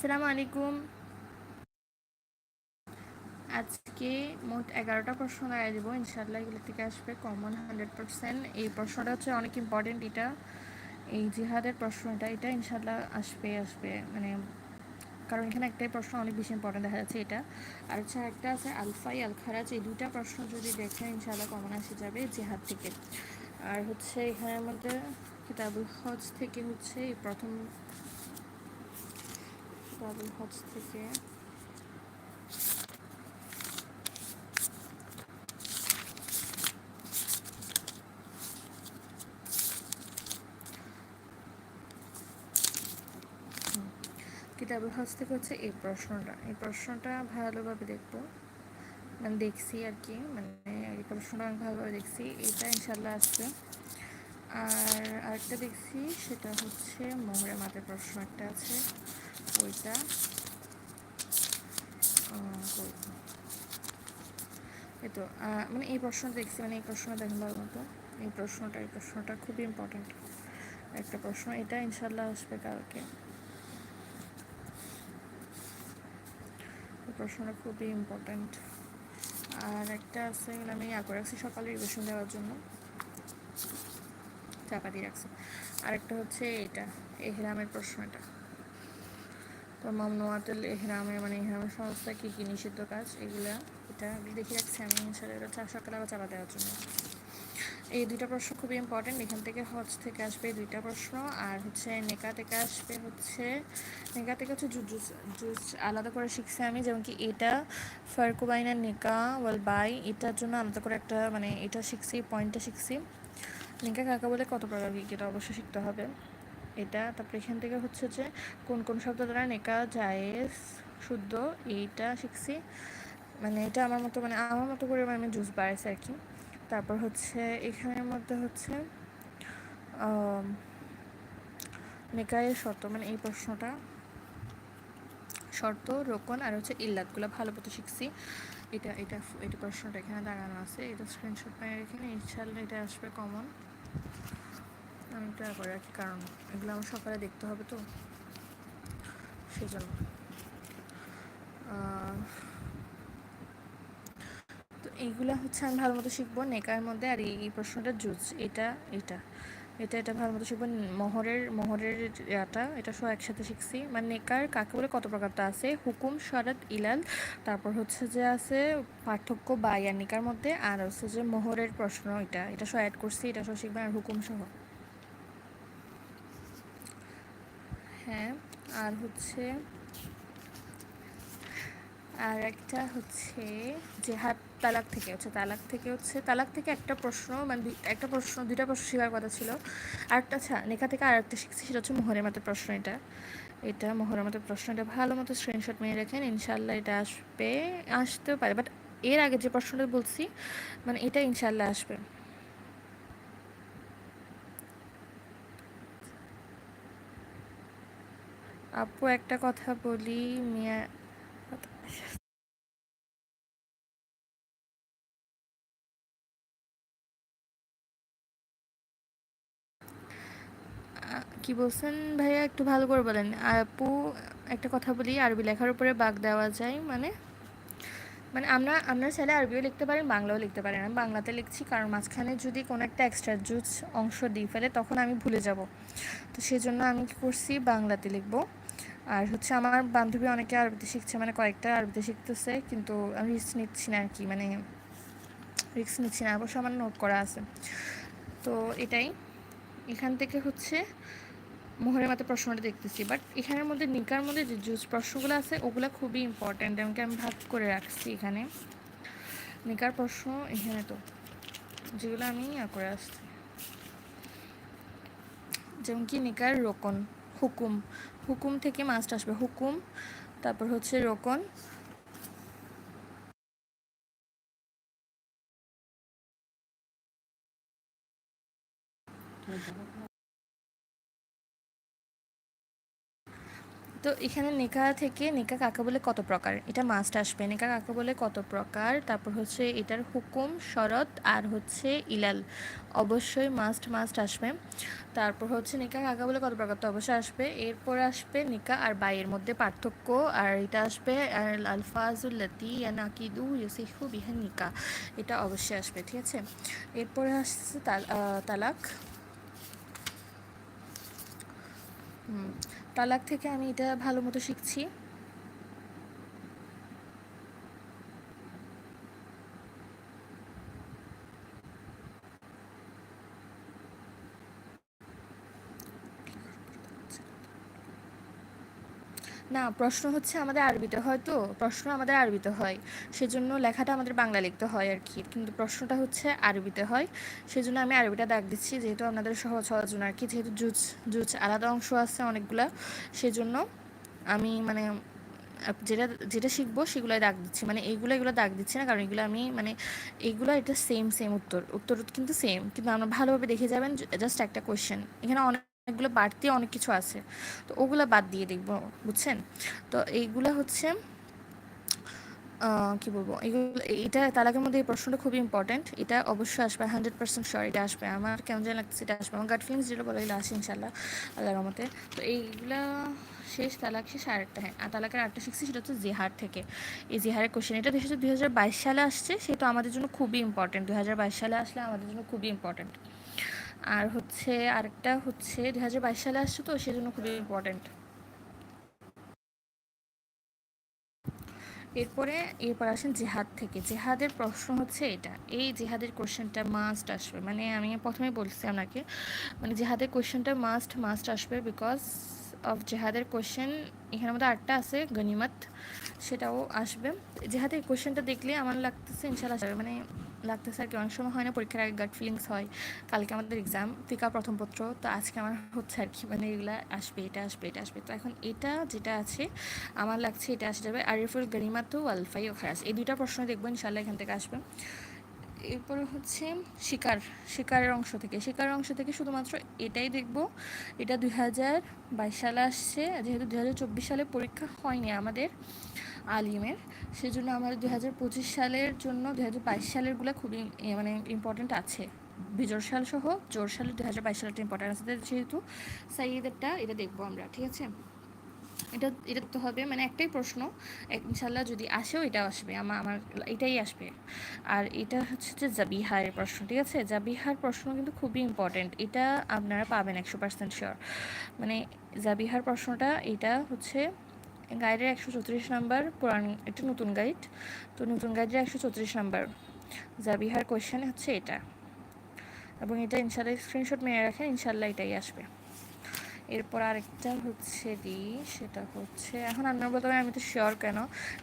আসসালামু আলাইকুম। আজকে মোট এগারোটা প্রশ্ন লাগাই দেবো ইনশাল্লাহ এগুলো থেকে আসবে কমন হান্ড্রেড পারসেন্ট এই প্রশ্নটা হচ্ছে অনেক ইম্পর্টেন্ট এটা। এই জিহাদের প্রশ্নটা, এটা ইনশাল্লাহ আসবে আসবে। মানে কারণ এখানে একটাই প্রশ্ন অনেক বেশি ইম্পর্টেন্ট দেখা যাচ্ছে এটা। আর হচ্ছে একটা আছে আলফাই আল খারাজ এই দুইটা প্রশ্ন যদি দেখেন ইনশাল্লাহ কমন আসে যাবে জেহাদ থেকে। আর হচ্ছে এখানের মধ্যে কিতাবুল হজ থেকে হচ্ছে এই প্রথম কিতাবুল হজ থেকে কিতাবুল হজ থেকে হচ্ছে এই প্রশ্নটা এই প্রশ্নটা ভালোভাবে দেখব। মানে দেখছি আর কি মানে এই প্রশ্নটা আমি ভালোভাবে দেখছি, এটা ইনশাল্লাহ আসবে। আর আরেকটা দেখছি, সেটা হচ্ছে মোহরে মাতের প্রশ্ন একটা আছে। ওইটা এই তো মানে এই প্রশ্নটা দেখছি মানে এই প্রশ্নটা দেখেন ভালো মতো এই প্রশ্নটা এই প্রশ্নটা খুবই ইম্পর্ট্যান্ট একটা প্রশ্ন। এটা ইনশাল্লাহ আসবে কালকে। এই প্রশ্নটা খুবই ইম্পর্ট্যান্ট আর একটা আছে আমি ইয়া করে রাখছি, সকালে রিভিশন দেওয়ার জন্য। চাপা দিয়ে রাখছি। আরেকটা হচ্ছে এটা এহরামের প্রশ্নটা তো মামনুয়াতুল এহরামে মানে এহরামের সংস্থা কী কী নিষিদ্ধ কাজ, এগুলা এটা দেখে রাখছি আমি ইনশাল্লাহ এটা সকালে আবার চাপা দেওয়ার জন্য। এই দুইটা প্রশ্ন খুবই ইম্পর্টেন্ট এখান থেকে হজ থেকে আসবে দুইটা প্রশ্ন। আর হচ্ছে নেকা থেকে আসবে হচ্ছে, নেকা থেকে হচ্ছে জুজ জুজ আলাদা করে শিখছি আমি, যেমন কি এটা ফারকুবাইনার নেকা ওয়াল বাই এটার জন্য আলাদা করে একটা মানে এটা শিখছি পয়েন্টটা শিখছি। নেকা কাকা বলে কত প্রকার এটা অবশ্যই শিখতে হবে। এটা, তারপরে এখান থেকে হচ্ছে যে কোন কোন শব্দ দ্বারা নেকা জায়েজ, শুদ্ধ, এইটা শিখছি। মানে এটা আমার মতো মানে আমার মতো করে মানে জুস বাড়াইছি আর কি। তারপর হচ্ছে এখানের মধ্যে হচ্ছে নিকায়ের শর্ত মানে এই প্রশ্নটা। শর্ত, রোকন আর হচ্ছে ইল্লাতগুলো ভালো মতো শিখছি। এটা এটা এটা প্রশ্নটা এখানে দাঁড়ানো আছে। এটা স্ক্রিনশট পাই এখানে ইনশাল্লাহ এটা আসবে কমন আমি এটা করে রাখি কারণ। এগুলো আমার সকালে দেখতে হবে তো। সেই জন্য তো এইগুলো হচ্ছে আমি ভালো মতো শিখব নেকার মধ্যে আর এই প্রশ্নটা জুজ এটা এটা। এটা এটা ভালো মতো শিখব। মোহরের মোহরের ইয়াটা, এটা সব একসাথে শিখছি। মানে নেকার কাকে বলে, কত প্রকারটা আছে? হুকুম, শরাত, ইলাল। তারপর হচ্ছে যে আছে পার্থক্য বা আর নিকার মধ্যে। আর হচ্ছে যে মোহরের প্রশ্ন, এটা। এটা সব অ্যাড করছি, এটা সব শিখবেন আর হুকুম সহ। হ্যাঁ আর হচ্ছে, আর একটা হচ্ছে যে হাত তালাক থেকে, হচ্ছে তালাক থেকে হচ্ছে, তালাক থেকে একটা প্রশ্ন মানে একটা প্রশ্ন, দুইটা প্রশ্ন শেখার কথা ছিল। আর একটা আচ্ছা লেখা থেকে আর একটা শিখছি, সেটা হচ্ছে মোহরের মতো প্রশ্ন এটা। এটা মোহরের মতো প্রশ্ন, এটা ভালো মতো স্ক্রিনশট নিয়ে রেখেন ইনশাল্লাহ এটা আসবে, আসতেও পারে। বাট এর আগে যে প্রশ্নটা বলছি মানে এটা ইনশাল্লাহ আসবে। আপু একটা কথা বলি, মিয়া কি বলছেন ভাইয়া? একটু ভালো করে বলেন। আপু, একটা কথা বলি, আরবি লেখার উপরে বাগ দেওয়া যায় মানে? মানে আমরা আমরা চাইলে আরবিও লিখতে পারি, বাংলাও লিখতে পারি না। বাংলাতে লিখছি, কারণ মাঝখানে যদি কোনো একটা এক্সট্রা জুস অংশ দিয়ে ফেলে, তখন আমি ভুলে যাব। তো সেজন্য আমি কী করছি, বাংলাতে লিখব। আর হচ্ছে আমার বান্ধবী অনেকে আরবিতে শিখছে মানে কয়েকটা আরবিতে শিখতেছে, কিন্তু আমি রিস্ক নিচ্ছি না আর কি মানে রিস্ক নিচ্ছি না, অবশ্য আমার নোট করা আছে। তো এটাই। এখান থেকে হচ্ছে মোহরের মতো প্রশ্নটা দেখতেছি বাট এখানের মধ্যে নিকার মধ্যে যে জুস প্রশ্নগুলো আছে, ওগুলো খুবই ইম্পর্ট্যান্ট এমনকি আমি ভাগ করে রাখছি এখানে। নিকার প্রশ্ন এখানে তো, যেগুলো আমি করে আসছি। যেমন কি নিকার রোকন। হুকুম। হুকুম থেকে মাস্ট আসবে। হুকুম তারপর হচ্ছে রোকন তো এখানে নিকা থেকে নিকা কাকা বলে কত প্রকার? এটা মাস্ট আসবে। নিকা কাকা বলে কত প্রকার? তারপর হচ্ছে এটার হুকুম, শরৎ আর হচ্ছে ইলাল। অবশ্যই মাস্ট মাস্ট আসবে। তারপর হচ্ছে নিকা কাকা বলে কত প্রকার? তো অবশ্যই আসবে। এরপর আসবে নিকা আর বাইয়ের মধ্যে পার্থক্য। আর এটা আসবে আর আলফাজুল্লাতি নাকিদু ইউসিফু বিহা নিকা। এটা অবশ্যই আসবে, ঠিক আছে? এরপরে আসছে তালাক। হুম। তালাক থেকে আমি এটা ভালো মতো শিখছি। না, প্রশ্ন হচ্ছে আমাদের আরবিতে হয় তো, প্রশ্ন আমাদের আরবিতে হয়। সেজন্য লেখাটা আমাদের বাংলা লিখতে হয় আর কি। কিন্তু প্রশ্নটা হচ্ছে আরবিতে হয়। সেজন্য আমি আরবিটা দাগ দিচ্ছি, যেহেতু আপনাদের সহজ হওয়ার জন্য আর কি, যেহেতু জুজ জুজ আলাদা অংশ আছে অনেকগুলা, সেজন্য আমি মানে যেটা যেটা শিখব সেগুলোই দাগ দিচ্ছি। মানে এইগুলো, এগুলো দাগ দিচ্ছি না, কারণ এগুলো আমি মানে এইগুলো এটা সেম সেম উত্তর উত্তর কিন্তু সেম কিন্তু আমরা ভালোভাবে দেখে যাবেন জাস্ট একটা কোয়েশ্চেন এখানে অনেক অনেকগুলো বাড়তি অনেক কিছু আছে। তো ওগুলো বাদ দিয়ে দেখব, বুঝছেন? তো এইগুলো হচ্ছে কি বলব? এগুলো, এটা তালাকের মধ্যে এই প্রশ্নটা খুবই ইম্পর্ট্যান্ট এটা অবশ্যই আসবে হান্ড্রেড পার্সেন্ট শিওর এটা আসবে। আমার কেমন যেন লাগছে এটা আসবে। আমার গাট ফিলিংস যেটা বলে এগুলো আসে ইনশাল্লাহ আল্লাহ রহমতে। তো এইগুলা শেষ, তালাক শেষ আরেকটা হ্যাঁ আর তালাকের আরেকটা শিখছি, সেটা হচ্ছে জেহার থেকে। এই জেহারের কোশ্চেন এটা দেখেছি দুই সালে আসছে, সেটা আমাদের জন্য খুবই ইম্পর্টেন্ট দুই হাজার বাইশ সালে আসলে আমাদের জন্য খুবই ইম্পর্টেন্ট আর হচ্ছে আরেকটা হচ্ছে দু হাজার বাইশ সালে আসছে তো, সেজন্য খুবই ইম্পর্টেন্ট এরপরে, এরপর আসেন জেহাদ থেকে। জেহাদের প্রশ্ন হচ্ছে এটা, এই জেহাদের কোশ্চেনটা মাস্ট আসবে। মানে আমি প্রথমে বলছি আপনাকে মানে জেহাদের কোশ্চেনটা মাস্ট মাস্ট আসবে বিকজ অফ জেহাদের কোশ্চেন এখানের মধ্যে আটটা আছে, গনিমত, সেটাও আসবে। জেহাদের কোশ্চেনটা দেখলে আমার লাগতেছে ইনশাল্লাহ মানে লাগতেছে আর কি। অনেক সময় হয় না, পরীক্ষার আগে গাট ফিলিংস হয়। কালকে আমাদের এক্সাম ফিকা প্রথম পত্র, তো আজকে আমার হচ্ছে আর কি মানে এগুলো আসবে, এটা আসবে এটা আসবে। তো এখন এটা যেটা আছে, আমার লাগছে এটা আসে যাবে আরিফুল গরিমা তো আলফাই ও খারাস। এই দুইটা প্রশ্ন দেখব ইনশাল্লাহ এখান থেকে আসবে। এরপরে হচ্ছে শিকার, শিকারের অংশ থেকে। শিকারের অংশ থেকে শুধুমাত্র এটাই দেখব। এটা দুই হাজার বাইশ সালে আসছে, যেহেতু দুই হাজার চব্বিশ সালে পরীক্ষা হয়নি আমাদের। আলিমের। সেজন্য আমার দু হাজার পঁচিশ সালের জন্য দু হাজার বাইশ সালেরগুলো খুবই মানে ইম্পর্টেন্ট আছে। বিজোর সাল সহ জোর সালে দু হাজার বাইশ সালটা ইম্পর্টেন্ট আছে যেহেতু। সাইয়েদেরটা, এটা দেখব আমরা, ঠিক আছে? এটা এটা তো হবে মানে একটাই প্রশ্ন ইনশাল্লাহ যদি আসেও এটা আসবে আমার আমার, এটাই আসবে। আর এটা হচ্ছে যে জাবিহারের প্রশ্ন, ঠিক আছে? জাবিহার প্রশ্ন কিন্তু খুবই ইম্পর্টেন্ট এটা আপনারা পাবেন একশো পার্সেন্ট শিওর মানে জাবিহার প্রশ্নটা, এটা হচ্ছে গাইডের একশো চৌত্রিশ নাম্বার পুরান একটি নতুন গাইড। তো নতুন গাইডের একশো চৌত্রিশ নাম্বার, জাবিহার কোয়েশ্চেন হচ্ছে এটা। এবং এটা ইনশাল্লাহ স্ক্রিনশট মেরে রাখেন, ইনশাল্লাহ এটাই আসবে। এরপর আরেকটা হচ্ছে দি, সেটা হচ্ছে, এখন আপনার বলতে আমি তো শিওর কেন?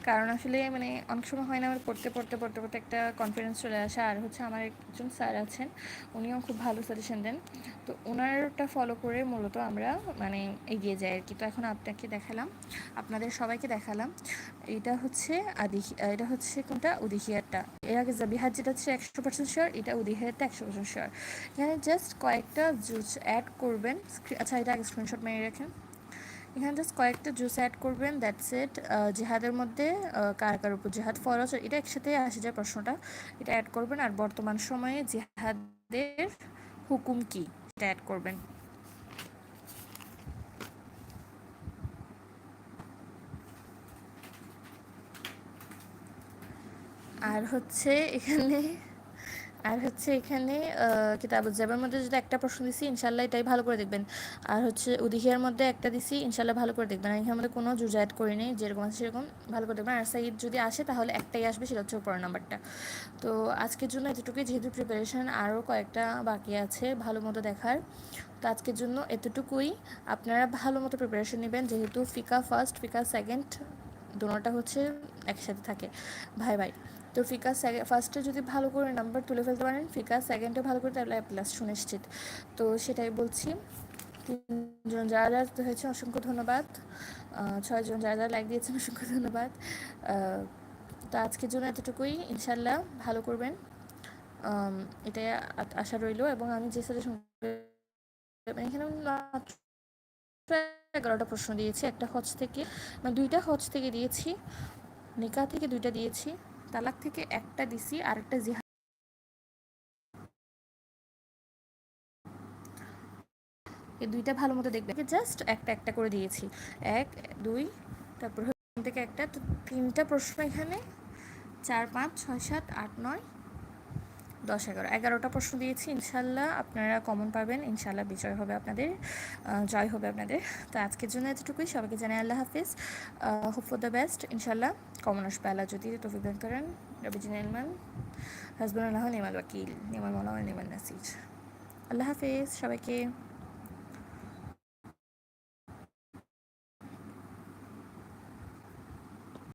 কারণ আসলে মানে অনেক সময় হয় না আমার পড়তে পড়তে পড়তে পড়তে একটা কনফিডেন্স চলে আসে। আর হচ্ছে আমার একজন স্যার আছেন, উনিও খুব ভালো সাজেশন দেন। তো ওনারটা ফলো করে মূলত আমরা মানে এগিয়ে যাই আর কি তো এখন আপনাকে দেখালাম, আপনাদের সবাইকে দেখালাম। এটা হচ্ছে আদি এটা হচ্ছে কোনটা? উদিহিয়ারটা। এর আগে জাবিহার যেটা হচ্ছে একশো পার্সেন্ট শিওর এটা উদিহিয়ারটা একশো পার্সেন্ট শিওর এখানে জাস্ট কয়েকটা জুস অ্যাড করবেন আচ্ছা এটা স্ক্রিনশট মেরে রাখেন। এখানে জাস্ট কয়েকটা জুস অ্যাড করবেন দ্যাটস ইট জেহাদের মধ্যে কার কার উপর জেহাদ ফরজ এটা একসাথে আসে যায় প্রশ্নটা। এটা অ্যাড করবেন, আর বর্তমান সময়ে জেহাদের হুকুম কি? এটা অ্যাড করবেন। আর হচ্ছে এখানে আর হচ্ছে এখানে কিতাব কিতাবুজ্জাবের মধ্যে যদি একটা প্রশ্ন দিছি ইনশাল্লাহ এটাই ভালো করে দেখবেন। আর হচ্ছে উদিহিয়ার মধ্যে একটা দিছি ইনশাল্লাহ ভালো করে দেখবেন। আর এখানে মধ্যে কোনো জুজায়ত করিনি যেরকম আছে সেরকম ভালো করে দেখবেন। আর সাইড যদি আসে, তাহলে একটাই আসবে, সেটা হচ্ছে উপরের নাম্বারটা। তো আজকের জন্য এতটুকুই, যেহেতু প্রিপারেশন আরও কয়েকটা বাকি আছে ভালো মতো দেখার, তো আজকের জন্য এতটুকুই। আপনারা ভালো মতো প্রিপারেশন নেবেন, যেহেতু ফিকা ফার্স্ট ফিকা সেকেন্ড দুটোটা হচ্ছে একসাথে থাকে। ভাই ভাই, তো ফিকা ফার্স্টে যদি ভালো করে নাম্বার তুলে ফেলতে পারেন, ফিকা সেকেন্ডে ভালো করে তাহলে প্লাস সুনিশ্চিত। তো সেটাই বলছি। তিনজন যারা যারা হয়েছে, অসংখ্য ধন্যবাদ। ছয়জন যারা যারা লাইক দিয়েছেন, অসংখ্য ধন্যবাদ। তো আজকের জন্য এতটুকুই। ইনশাল্লাহ ভালো করবেন। এটাই আশা রইল এবং আমি যে সাজেশন এখানে এগারোটা প্রশ্ন দিয়েছি, একটা হজ থেকে মানে দুইটা হজ থেকে দিয়েছি, নিকা থেকে দুইটা দিয়েছি, তালাক থেকে একটা দিছি, আরেকটা জিহা এই দুইটা ভালো মতো দেখবে জাস্ট একটা একটা করে দিয়েছি। এক, দুই, তারপর থেকে একটা তিনটা প্রশ্ন এখানে, চার, পাঁচ, ছয়, সাত, আট, নয় দশ এগারো। এগারোটা প্রশ্ন দিয়েছি, ইনশাল্লাহ আপনারা কমন পাবেন, ইনশাল্লাহ বিজয় হবে আপনাদের জয় হবে আপনাদের। তো আজকের জন্য এতটুকুই, সবাইকে জানাই আল্লাহ হাফিজ। হোপ ফর দ্য বেস্ট ইনশাল্লাহ কমন আসবে আল্লাহ যদি তফিক দান করেন। রবিজিন ইলমান হাসবুল্লাহ নেমাল ওয়াকিল, নিমাল মৌলানা নিমাল নাসিজ আল্লাহ হাফিজ, সবাইকে।